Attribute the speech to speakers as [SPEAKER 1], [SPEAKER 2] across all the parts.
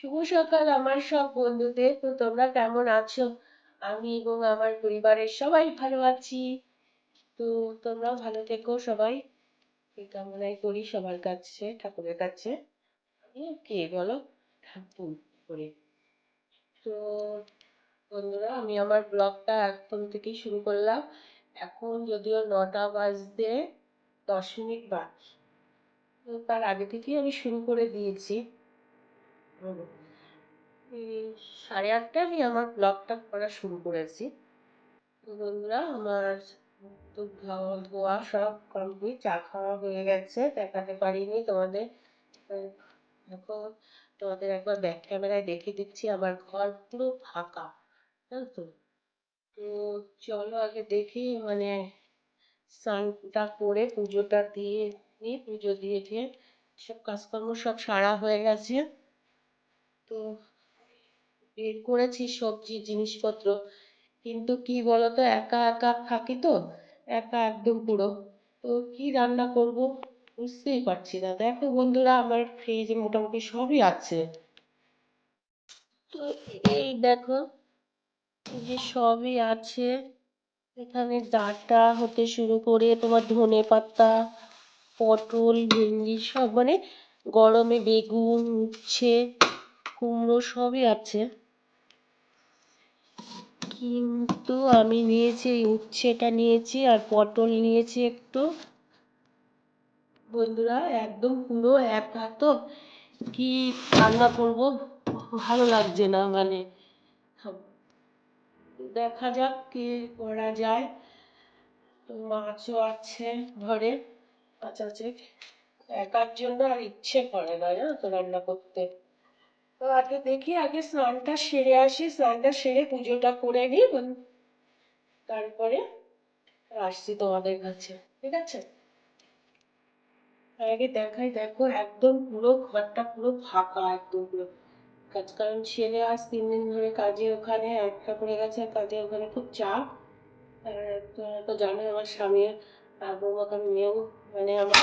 [SPEAKER 1] শুভ সকাল আমার সব বন্ধুদের। তো তোমরা কেমন আছো? আমি এবং আমার পরিবারের সবাই ভালো আছি। তো তোমরাও ভালো থেকো সবাই। এই কামনাই করি সবার কাছে, ঠাকুরের কাছে। কে বলো? ঠাকুর করে। তো বন্ধুরা, আমি আমার ব্লগটা এখন থেকেই শুরু করলাম। এখন যদিও নটা বাজতে দশ মিনিট বাকি তার আগে থেকেই আমি শুরু করে দিয়েছি। সাড়ে আটটায় আমি আমার ব্লগটা করা শুরু করেছি। তো বন্ধুরা, আমার তো ধোয়া সব কমপ্লিট চা খাওয়া হয়ে গেছে, দেখাতে পারিনি তোমাদের। দেখো, তোমাদের একবার ব্যাক ক্যামেরায় দেখে দিচ্ছি, আমার ঘর পুরো ফাঁকা, জানো তো? তো চলো আগে দেখি মানে স্নানটা করে পুজোটা দিয়ে নিই পুজো দিয়ে দিয়ে সব কাজকর্ম সব সারা হয়ে গেছে। তো বের করেছি সবজি, জিনিসপত্র। কিন্তু কি বলতো, একা একা থাকি তো, একা একদম পুরো। তো কি রান্না করব বুঝতেই পারছি না। দেখো বন্ধুরা, আমার ফ্রিজে মোটামুটি সবই আছে। তো এই দেখো যে সবই আছে। এখানে ডাঁটা হতে শুরু করে তোমার ধনে পাতা, পটল, ভেন্ডি সব মানে গরমে বেগুন, উচ্ছে কুমড়ো সবই আছে। কিন্তু আমি নিয়েছি উচ্ছেটা নিয়েছি আর পটল নিয়েছি একটু। বন্ধুরা, একদম পুরো একা তো কি রান্না করব? ভালো লাগছে না মানে দেখা যাক কি করা যায়। তো মাছও আছে ঘরে, মাছ আছে। একার জন্য আর ইচ্ছে করে না, জানো তো, রান্না করতে। তো আগে দেখি, আগে স্নানটা সেরে আসি, স্নানটা সেরে পুজোটা করে নিই তারপরে আসছি তোমাদের কাছে, ঠিক আছে? আগে দেখাই, দেখো একদম পুরো ঘরটা পুরো ফাঁকা, একদম পুরো। কাজ, কারণ ছেলে আজ তিন দিন ধরে কাজে ওখানে, একটা করে গেছে, কাজে ওখানে খুব চাপ। তো জানো আমার স্বামীর বৌমাকার মেয়েও মানে আমার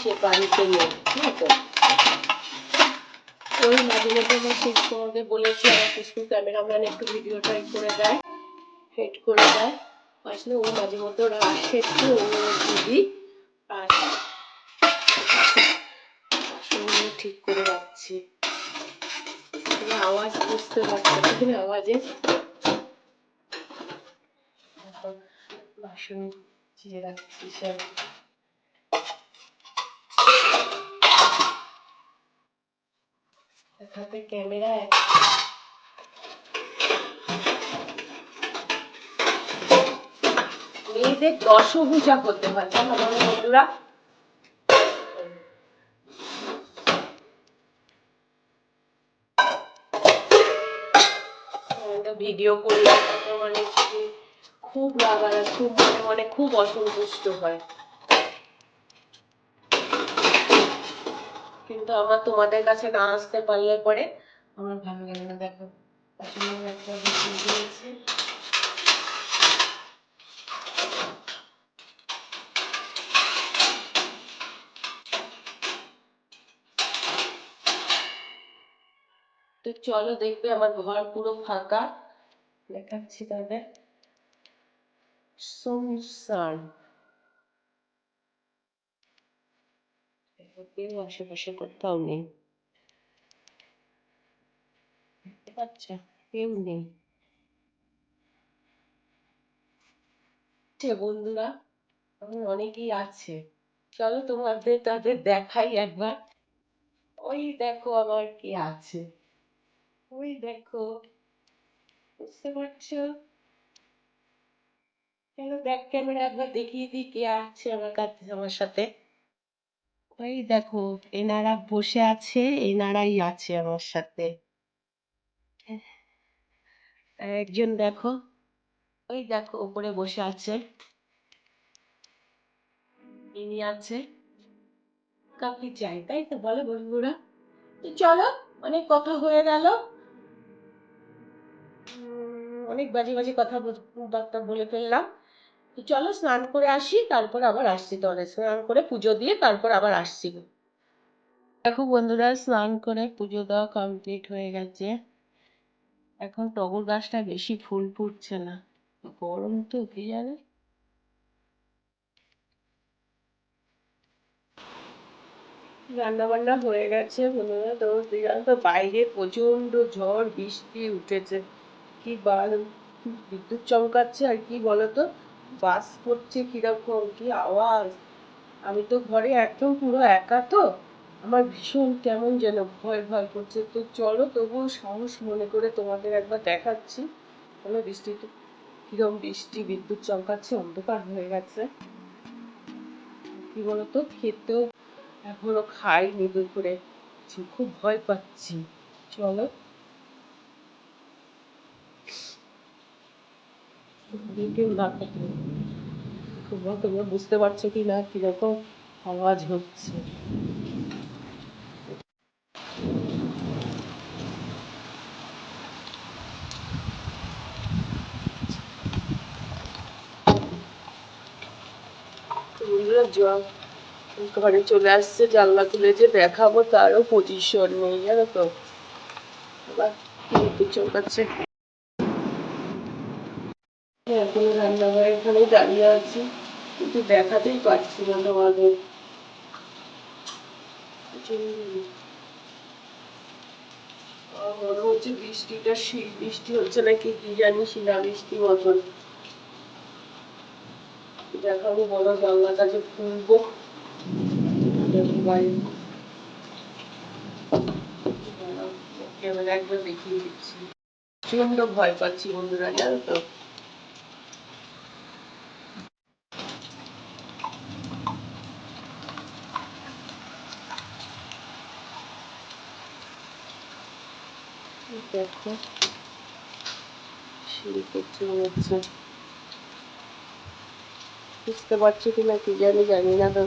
[SPEAKER 1] সে বাড়িতে নেই ঠিক আছে? ওই মাঝে মধ্যে আমার তোমাকে বলেছি, আমার ফেসবুক ক্যামেরাম্যান একটু ভিডিওটা করে দেয় হেড করে দেয়। আসলে ও মাঝে মধ্যে ওরা আসে একটু, ও দিদি আর ঠিক করে রাখছি। আওয়াজ বুঝতে পারছি আওয়াজে? বাসন চিয়ে রাখছি সব। হাতে ক্যামেরা মেয়েদের দশভূজা করতে হয়, জানো বন্ধুরা? ভিডিও করলে মানে খুব রাগারা খুব মনে মনে খুব অসন্তুষ্ট হয়। কিন্তু আমার তোমাদের কাছে না আসতে পারলে পরে আমার ভালো লাগে না, দেখো। একটা দিয়েছি তো চলো দেখবে আমার ঘর পুরো ফাঁকা। দেখাচ্ছি তাহলে। সুনসান কেউ আশেপাশে কোথাও নেই। পাচ্ছ? কেউ নেই। বন্ধুরা অনেকেই আছে। চলো তোমাদের তাদের দেখাই একবার। ওই দেখো আমার কি আছে। ওই দেখো। বুঝতে পারছ? চলো ব্যাক ক্যামেরা একবার দেখিয়ে দিই কে আছে আমার কাছে, আমার সাথে। ওই দেখো, এনারা বসে আছে, এনারাই আছে আমার সাথে। একজন দেখো ওই দেখো উপরে বসে আছে। ইনি আছে। কাকে চাই, তাই তো? বলো বন্ধুরা। চলো, অনেক কথা হয়ে গেল। অনেক বাজে বাজে কথা বার্তা বলে ফেললাম। তো চলো স্নান করে আসি, তারপর আবার আসছি তাহলে স্নান করে পুজো দিয়ে তারপর আবার আসছি। দেখো বন্ধুরা, স্নান করে পুজো দেওয়া কমপ্লিট হয়ে গেছে। এখন টগর গাছটা বেশি ফুল ফুটছে না। গরম তো, কি জানে? রান্না বান্না হয়ে গেছে বন্ধুরা তো তো বাইরে প্রচণ্ড ঝড়, বৃষ্টি উঠেছে। কি বার বিদ্যুৎ চমকাচ্ছে আর কি বলতো? বাস পড়ছে কীরকম কি আওয়াজ? আমি তো ঘরে একদম পুরো একা তো। আমার ভীষণ কেমন যেন ভয় ভয় করছে। তো চলো তবুও সাহস মনে করে তোমাদের একবার দেখাচ্ছি। বলো বৃষ্টিতে কিরম বৃষ্টি, বিদ্যুৎ চমকাচ্ছে, অন্ধকার হয়ে গেছে। কি বলতো, খেতেও এখনও খাইনি দুপুরে। খুব ভয় পাচ্ছি। চলো। তোমরা তোমরা বুঝতে পারছ কি না কীরকম আওয়াজ হচ্ছে। ঘরে চলে আসছে, জানলা খুলেছে দেখাবো তারও পজিশন নেই, জানো তো। আবার বিদ্যুৎ চমকাচ্ছে। এখন রান্নাঘরে এখানেই দাঁড়িয়ে আছি। কিন্তু দেখাতেই পারছি না তোমাদের। মনে হচ্ছে বৃষ্টিটা বৃষ্টি হচ্ছে নাকি কি জানি শিলা বৃষ্টি মতন। দেখাবো বড় বাইরে ক্যামেরা একবার দেখিয়ে দিচ্ছি। প্রচণ্ড ভয় পাচ্ছি বন্ধুরা, জানো তো? দেখো। বুঝতে পারছ কিনা কি জানি জানি না তো।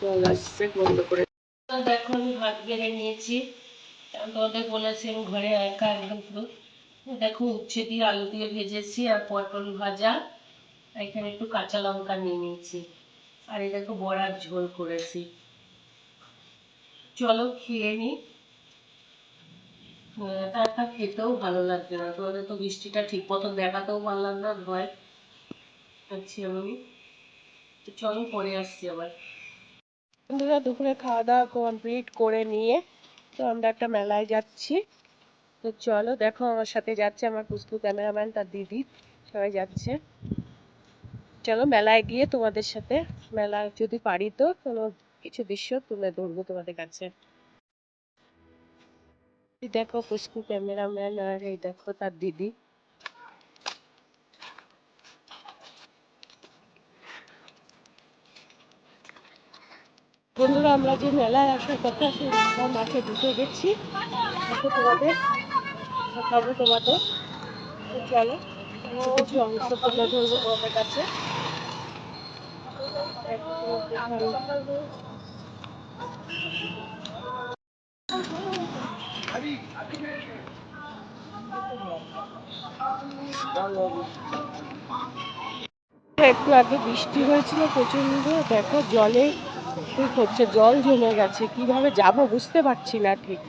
[SPEAKER 1] চল আসছে, বন্ধ করে দেখো, আমি ভাত বেড়ে নিয়েছি। তোমাদের বলেছি আমি ঘরে একা একদম পুরো। দেখো, উচ্ছে দিয়ে আলু দিয়ে ভেজেছি আর পটল ভাজা। এখানে একটু কাঁচা লঙ্কা নিয়ে নিয়েছি। আর এই বড়ার ঝোল করেছি। চলো, খেয়ে নিই একা একা খেতেও ভালো লাগছে না। তোমাদের তো বৃষ্টিটা ঠিক মতন দেখাতেও পারলাম না ভয় আছি আমি। তো চলো পরে আসছি আবার। বন্ধুরা, দুপুরে খাওয়া দাওয়া কমপ্লিট করে নিয়ে তো আমরা একটা মেলায় যাচ্ছি। তো চলো দেখো আমার সাথে যাচ্ছে আমার পুষ্পু ক্যামেরাম্যান, তার দিদি। সবাই যাচ্ছে। চলো মেলায় গিয়ে তোমাদের সাথে মেলা যদি পারি তো, কোনো কিছু দৃশ্য তুলে ধরবো তোমাদের কাছে। দেখো পুষ্পু ক্যামেরাম্যান আর এই দেখো তার দিদি। বন্ধুরা, আমরা যে মেলায় আসার কথা সেই মাঠে ঢুকে গেছি। তোমাদের, দেখাবো তোমাদের। চলো, কিছু অংশ তুলে ধরবো তোমাদের কাছে। একটু আগে বৃষ্টি হয়েছিল প্রচণ্ড দেখো জলে কি হচ্ছে, জল জমে গেছে, কীভাবে যাব বুঝতে পারছি না ঠিক।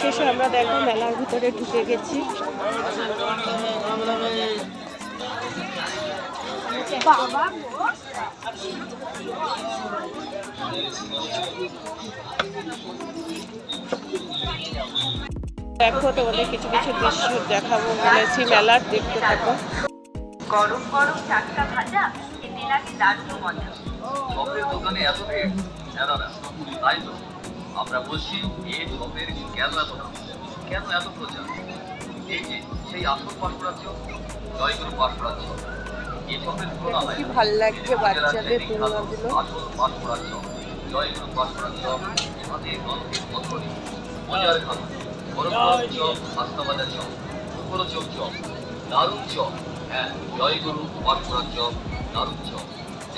[SPEAKER 1] শেষে আমরা দেখো মেলার ভিতরে ঢুকে গেছি। দেখো তোমাদের কিছু কিছু দৃশ্য দেখাবো বলেছি মেলার দেখতে থাকো।
[SPEAKER 2] গরম গরম টাটকা ভাজা এতে লাগে দারুণ মজা।
[SPEAKER 3] দোকানে এত ভিড় না তাই তো। আমরা বলছি এ চপের কেন এত দাম কেন এত প্রচার? এই যে সেই আসল পাঠরাজ্য জয়গুরু হয়
[SPEAKER 1] কি। ভালো লাগছে বাচ্চাদের তুলনাগুলো?
[SPEAKER 3] আসল পাঠরাজ্য জয়গুরু পাঠরাজ্য হাতে গণতির মতনই মজার খানা গরম গরম চপ আস্তা বাজার চপ চপ দারুণ চপ হ্যাঁ জয়গুরু পাঠরাজ্য দারুণ চপ।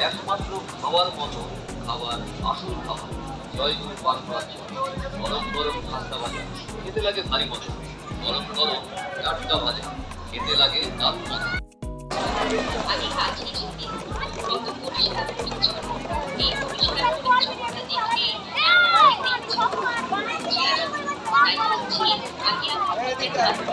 [SPEAKER 3] একমাত্র খাওয়ার মতো খাবার আসল খাবার। জয়গুরু পান্থরাজ গরম গরম খাস্তা ভাজা খেতে লাগে ভারী মজা গরম গরম টাটকা ভাজা খেতে লাগে দাঁত মজা
[SPEAKER 4] আমি আজ কিন্তু পরিষ্কার এই পরিষ্কার পরিচ্ছন্নতা দেখে দেখা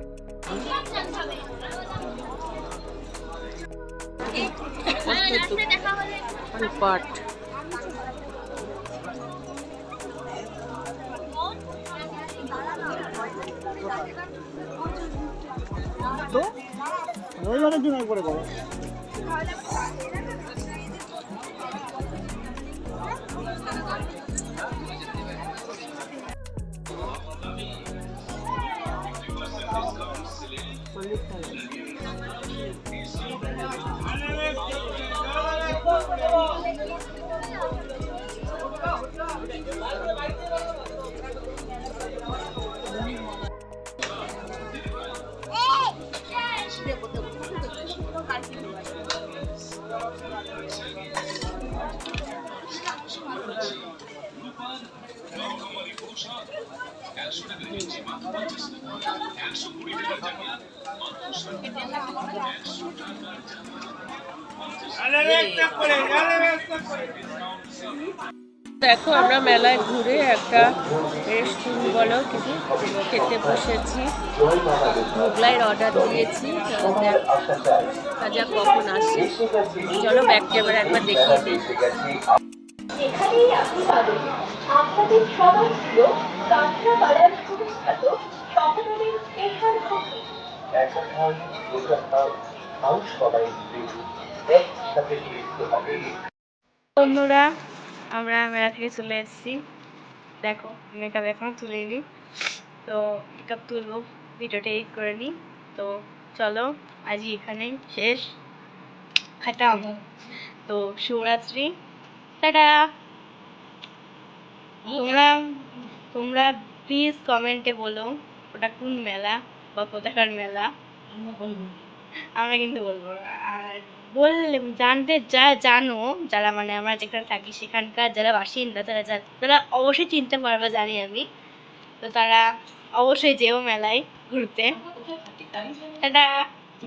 [SPEAKER 4] বাড়ির রবিবারের জন্য নিয়ে যাই
[SPEAKER 1] দেখো, আমরা মেলায় ঘুরে একটা রেস্টুরেন্ট বলো কিছু খেতে বসেছি। মোগলাইয়ের অর্ডার দিয়েছি। যাক কখন আসে। চলো ব্যাক ক্যামেরা একবার দেখিয়ে দিই
[SPEAKER 5] এখানেই আপনি পাবেন আপনাদের সবার প্রিয় কাঁচরাপাড়ার সুবিখ্যাত স্পেশাল
[SPEAKER 6] সবাই একসাথে মিলিত হবে।
[SPEAKER 7] বন্ধুরা আমরা মেলা থেকে চলে এসেছি। দেখো মেকআপ এখন তুলে তুলিনি। তো মেকআপ তুলবো ভিডিওটা এডিট করে নিই। তো চলো আজই এখানেই শেষ। খাটাম তো শিবরাত্রি টাটা। তোমরা তোমরা প্লিজ কমেন্টে বলো ওটা কোন মেলা বা কোথাকার মেলা? আমরা কিন্তু বলব। আর বললে জানতে যা জানো যারা মানে আমরা যেখানে থাকি সেখানকার যারা বাসিন্দা তারা যা- তারা অবশ্যই চিনতে পারবে জানি আমি। তো তারা অবশ্যই যেও মেলায় ঘুরতে। টাটা।